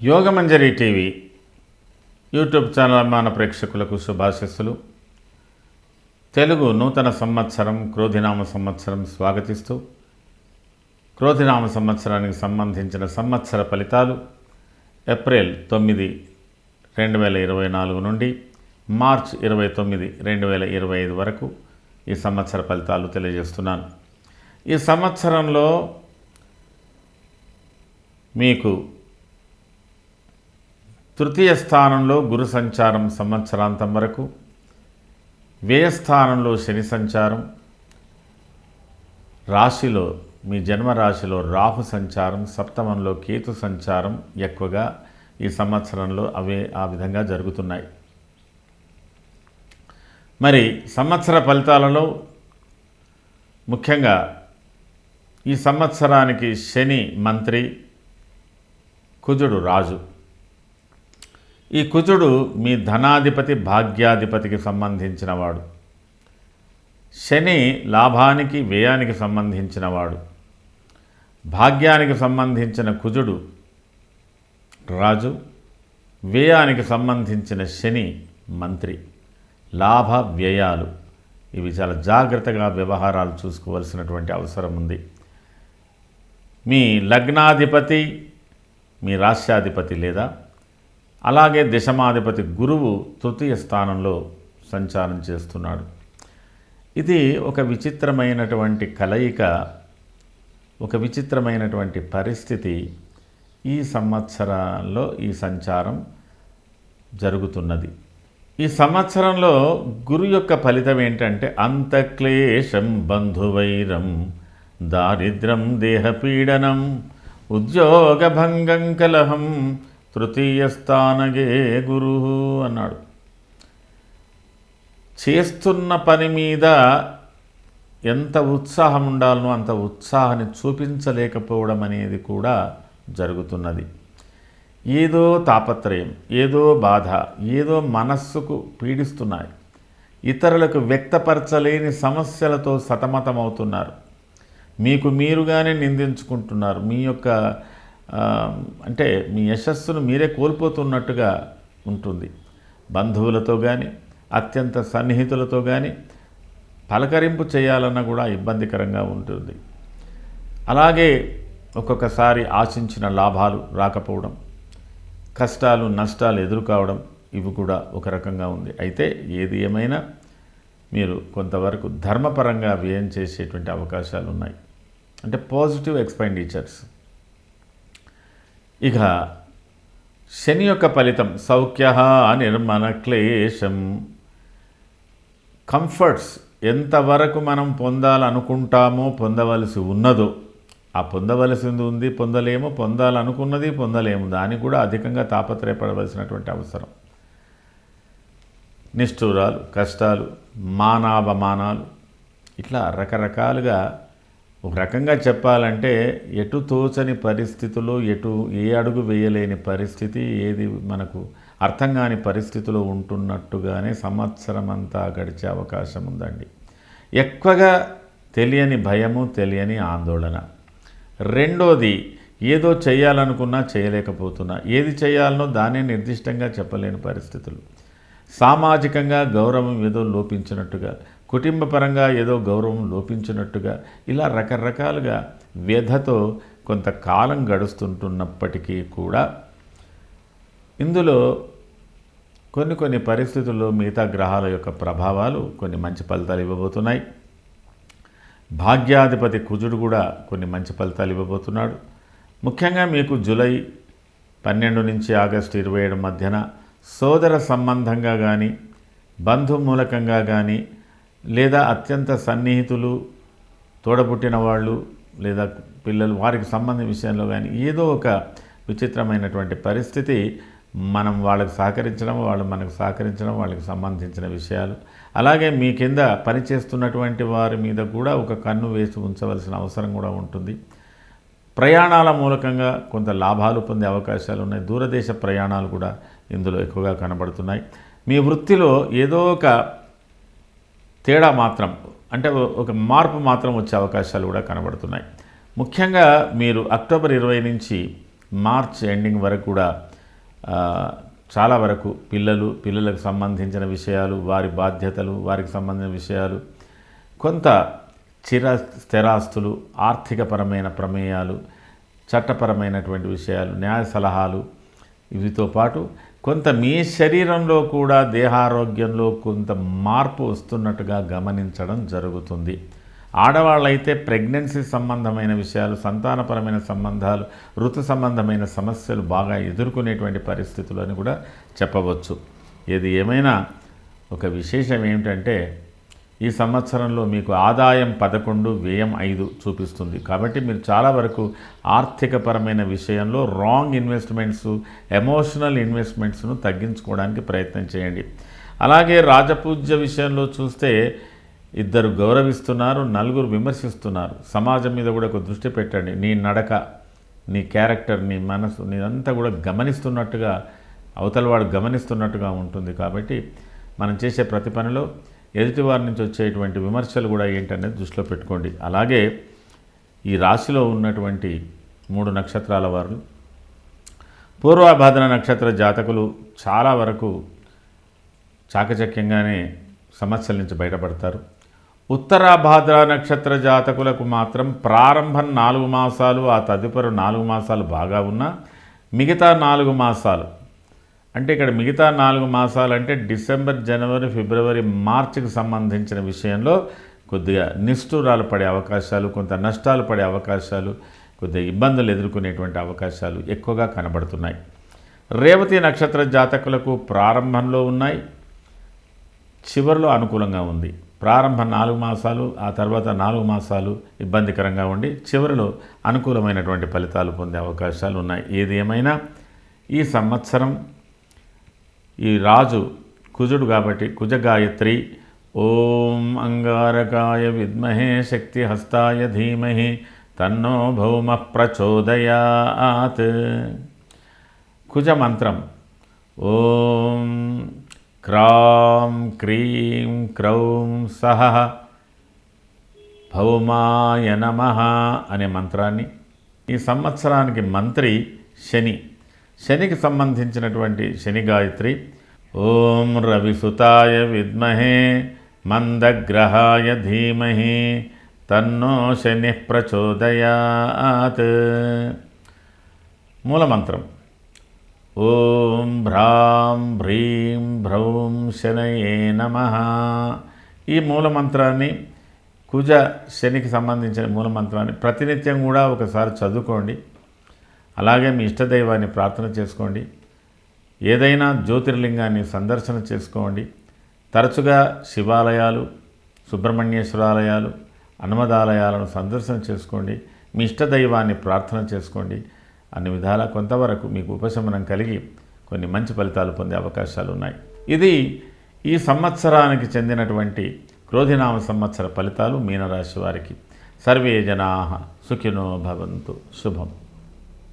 Yogamanjari TV YouTube channel అభిమాన ప్రేక్షకులకు శుభాశస్సులు. తెలుగు నూతన సంవత్సరం క్రోధినామ సంవత్సరం స్వాగతిస్తూ క్రోధినామ సంవత్సరానికి సంబంధించిన సంవత్సర ఫలితాలు ఏప్రిల్ తొమ్మిది రెండు వేల ఇరవై నాలుగు నుండి మార్చ్ ఇరవై తొమ్మిది రెండు వేల ఇరవై ఐదు వరకు ఈ సంవత్సర ఫలితాలు తెలియజేస్తున్నాను. ఈ సంవత్సరంలో మీకు తృతీయ స్థానంలో గురు సంచారం సంవత్సరాంతం వరకు వ్యయస్థానంలో శని సంచారం రాశిలో మీ జన్మరాశిలో రాహు సంచారం సప్తమంలో కేతు సంచారం ఎక్కువగా ఈ సంవత్సరంలో అవే ఆ విధంగా జరుగుతున్నాయి. మరి సంవత్సర ఫలితాలలో ముఖ్యంగా ఈ సంవత్సరానికి శని మంత్రి కుజుడు రాజు. ఈ కుజుడు మీ ధనాధిపతి భాగ్యాధిపతికి సంబంధించినవాడు. శని లాభానికి వ్యయానికి సంబంధించినవాడు. భాగ్యానికి సంబంధించిన కుజుడు రాజు. వ్యయానికి సంబంధించిన శని మంత్రి. లాభ వ్యయాలు ఇవి చాలా జాగ్రత్తగా వ్యవహారాలు చూసుకోవలసినటువంటి అవసరం ఉంది. మీ లగ్నాధిపతి మీ రాష్ట్రాధిపతి లేదా అలాగే దశమాధిపతి గురువు తృతీయ స్థానంలో సంచారం చేస్తున్నాడు. ఇది ఒక విచిత్రమైనటువంటి కలయిక ఒక విచిత్రమైనటువంటి పరిస్థితి ఈ సంవత్సరంలో ఈ సంచారం జరుగుతున్నది. ఈ సంవత్సరంలో గురు యొక్క ఫలితం ఏంటంటే అంతక్లేశం బంధువైరం దారిద్ర్యం దేహపీడనం ఉద్యోగభంగం కలహం తృతీయ స్థానగే గురు అన్నాడు. చేస్తున్న పని మీద ఎంత ఉత్సాహం ఉండాలనో అంత ఉత్సాహాన్ని చూపించలేకపోవడం అనేది కూడా జరుగుతున్నది. ఏదో తాపత్రయం ఏదో బాధ ఏదో మనస్సుకు పీడిస్తున్నాయి. ఇతరులకు వ్యక్తపరచలేని సమస్యలతో సతమతమవుతున్నారు. మీకు మీరుగానే నిందించుకుంటున్నారు. మీ యొక్క అంటే మీ యశస్సును మీరే కోల్పోతున్నట్టుగా ఉంటుంది. బంధువులతో కానీ అత్యంత సన్నిహితులతో కానీ పలకరింపు చేయాలన్నా కూడా ఇబ్బందికరంగా ఉంటుంది. అలాగే ఒక్కొక్కసారి ఆశించిన లాభాలు రాకపోవడం కష్టాలు నష్టాలు ఎదుర్కోవడం ఇవి కూడా ఒక రకంగా ఉంది. అయితే ఏది ఏమైనా మీరు కొంతవరకు ధర్మపరంగా వ్యయం చేసేటువంటి అవకాశాలు ఉన్నాయి. అంటే పాజిటివ్ ఎక్స్పెండిచర్స్ ఇక శని యొక్క ఫలితం సౌఖ్య నిర్మణ క్లేశం. కంఫర్ట్స్ ఎంతవరకు మనం పొందాలనుకుంటామో పొందవలసి ఉన్నదో ఆ పొందవలసింది ఉంది పొందలేము పొందాలనుకున్నది పొందలేము. దానికి కూడా అధికంగా తాపత్రయపడవలసినటువంటి అవసరం. నిష్ఠూరాలు కష్టాలు మానావమానాలు ఇట్లా రకరకాలుగా ఒక రకంగా చెప్పాలంటే ఎటు తోచని పరిస్థితుల్లో ఎటు ఏ అడుగు వేయలేని పరిస్థితి ఏది మనకు అర్థం కాని పరిస్థితిలో ఉంటున్నట్టుగానే సంవత్సరం అంతా గడిచే అవకాశం ఉందండి. ఎక్కువగా తెలియని భయము తెలియని ఆందోళన. రెండోది ఏదో చేయాలనుకున్నా చేయలేకపోతున్నా ఏది చేయాలనో దాన్ని నిర్దిష్టంగా చెప్పలేని పరిస్థితులు. సామాజికంగా గౌరవం ఏదో లోపించినట్టుగా కుటుంబపరంగా ఏదో గౌరవం లోపించినట్టుగా ఇలా రకరకాలుగా వ్యధతో కొంతకాలం గడుస్తుంటున్నప్పటికీ కూడా ఇందులో కొన్ని కొన్ని పరిస్థితుల్లో మిగతా గ్రహాల యొక్క ప్రభావాలు కొన్ని మంచి ఫలితాలు ఇవ్వబోతున్నాయి. భాగ్యాధిపతి కుజుడు కూడా కొన్ని మంచి ఫలితాలు ఇవ్వబోతున్నాడు. ముఖ్యంగా మీకు జూలై పన్నెండు నుంచి ఆగస్టు ఇరవై ఏడు మధ్యన సోదర సంబంధంగా కానీ బంధుమూలకంగా కానీ లేదా అత్యంత సన్నిహితులు తోడబుట్టిన వాళ్ళు లేదా పిల్లలు వారికి సంబంధం విషయంలో కానీ ఏదో ఒక విచిత్రమైనటువంటి పరిస్థితి మనం వాళ్ళకి సహకరించడం వాళ్ళు మనకు సహకరించడం వాళ్ళకి సంబంధించిన విషయాలు. అలాగే మీ కింద పనిచేస్తున్నటువంటి వారి మీద కూడా ఒక కన్ను వేసి ఉంచవలసిన అవసరం కూడా ఉంటుంది. ప్రయాణాల మూలకంగా కొంత లాభాలు పొందే అవకాశాలు ఉన్నాయి. దూరదేశ ప్రయాణాలు కూడా ఇందులో ఎక్కువగా కనబడుతున్నాయి. మీ వృత్తిలో ఏదో ఒక తేడా మాత్రం అంటే ఒక మార్పు మాత్రం వచ్చే అవకాశాలు కూడా కనబడుతున్నాయి. ముఖ్యంగా మీరు అక్టోబర్ ఇరవై నుంచి మార్చ్ ఎండింగ్ వరకు కూడా చాలా వరకు పిల్లలు పిల్లలకు సంబంధించిన విషయాలు వారి బాధ్యతలు వారికి సంబంధించిన విషయాలు కొంత చిర స్థిరాస్తులు ఆర్థికపరమైన ప్రమేయాలు చట్టపరమైనటువంటి విషయాలు న్యాయ సలహాలు ఇవితో పాటు కొంత మీ శరీరంలో కూడా దేహారోగ్యంలో కొంత మార్పు వస్తున్నట్టుగా గమనించడం జరుగుతుంది. ఆడవాళ్ళైతే ప్రెగ్నెన్సీ సంబంధమైన విషయాలు సంతానపరమైన సంబంధాలు ఋతు సంబంధమైన సమస్యలు బాగా ఎదుర్కొనేటువంటి పరిస్థితులు అని కూడా చెప్పవచ్చు. ఏది ఏమైనా ఒక విశేషం ఏమిటంటే ఈ సంవత్సరంలో మీకు ఆదాయం పదకొండు వ్యయం ఐదు చూపిస్తుంది. కాబట్టి మీరు చాలా వరకు ఆర్థికపరమైన విషయంలో రాంగ్ ఇన్వెస్ట్మెంట్స్ ఎమోషనల్ ఇన్వెస్ట్మెంట్స్ను తగ్గించుకోవడానికి ప్రయత్నం చేయండి. అలాగే రాజపూజ్య విషయంలో చూస్తే ఇద్దరు గౌరవిస్తున్నారు నలుగురు విమర్శిస్తున్నారు. సమాజం మీద కూడా ఒక దృష్టి పెట్టండి. నీ నడక నీ క్యారెక్టర్ నీ మనసు నీదంతా కూడా గమనిస్తున్నట్టుగా అవతలవాడు గమనిస్తున్నట్టుగా ఉంటుంది కాబట్టి మనం చేసే ప్రతి పనిలో ఎదుటివారి నుంచి వచ్చేటువంటి విమర్శలు కూడా ఏంటనేది దృష్టిలో పెట్టుకోండి. అలాగే ఈ రాశిలో ఉన్నటువంటి మూడు నక్షత్రాల వారు పూర్వాభాదన నక్షత్ర జాతకులు చాలా వరకు చాకచక్యంగానే సమస్యల నుంచి బయటపడతారు. ఉత్తరాభాద్ర నక్షత్ర జాతకులకు మాత్రం ప్రారంభం నాలుగు మాసాలు ఆ తదుపరి నాలుగు మాసాలు బాగా ఉన్నా మిగతా నాలుగు మాసాలు. అంటే ఇక్కడ మిగతా నాలుగు మాసాలు అంటే డిసెంబర్ జనవరి ఫిబ్రవరి మార్చికి సంబంధించిన విషయంలో కొద్దిగా నిష్ఠూరాలు పడే అవకాశాలు కొంత నష్టాలు పడే అవకాశాలు కొద్దిగా ఇబ్బందులు ఎదుర్కొనేటువంటి అవకాశాలు ఎక్కువగా కనబడుతున్నాయి. రేవతి నక్షత్ర జాతకులకు ప్రారంభంలో ఉన్నాయి చివరిలో అనుకూలంగా ఉంది. ప్రారంభ నాలుగు మాసాలు ఆ తర్వాత నాలుగు మాసాలు ఇబ్బందికరంగా ఉండి చివరిలో అనుకూలమైనటువంటి ఫలితాలు పొందే అవకాశాలు ఉన్నాయి. ఏది ఏమైనా? ఈ సంవత్సరం ఈ రాజు కుజుడు కాబట్టి కుజగాయత్రి ఓం అంగారకాయ విద్మహే శక్తి హస్తాయ ధీమహి తన్నో భౌమ ప్రచోదయాత్. కుజ మంత్రం ఓం క్రాం క్రీం క్రౌం సహ భౌమాయ నమ అనే మంత్రాన్ని ఈ సంవత్సరానికి మంత్రి శని. శనికి సంబంధించినటువంటి శని గాయత్రి ఓం రవిసుతాయ విద్మహే మందగ్రహాయ ధీమహి తన్నో శని ప్రచోదయాత్. మూలమంత్రం. ఓం భ్రాం భ్రీం భ్రౌం శనయే నమ. ఈ మూలమంత్రాన్ని కుజ శనికి సంబంధించిన మూలమంత్రాన్ని ప్రతినిత్యం కూడా ఒకసారి చదువుకోండి. అలాగే మీ ఇష్టదైవాన్ని ప్రార్థన చేసుకోండి. ఏదైనా జ్యోతిర్లింగాన్ని సందర్శన చేసుకోండి. తరచుగా శివాలయాలు సుబ్రహ్మణ్యేశ్వరాలయాలు అనుమదాలయాలను సందర్శన చేసుకోండి. మీ ఇష్టదైవాన్ని ప్రార్థన చేసుకోండి. అన్ని విధాల కొంతవరకు మీకు ఉపశమనం కలిగి కొన్ని మంచి ఫలితాలు పొందే అవకాశాలు ఉన్నాయి. ఇది ఈ సంవత్సరానికి చెందినటువంటి క్రోధినామ సంవత్సర ఫలితాలు మీనరాశి వారికి. సర్వే జనా సుఖినో భవంతు. శుభం.